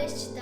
хреста.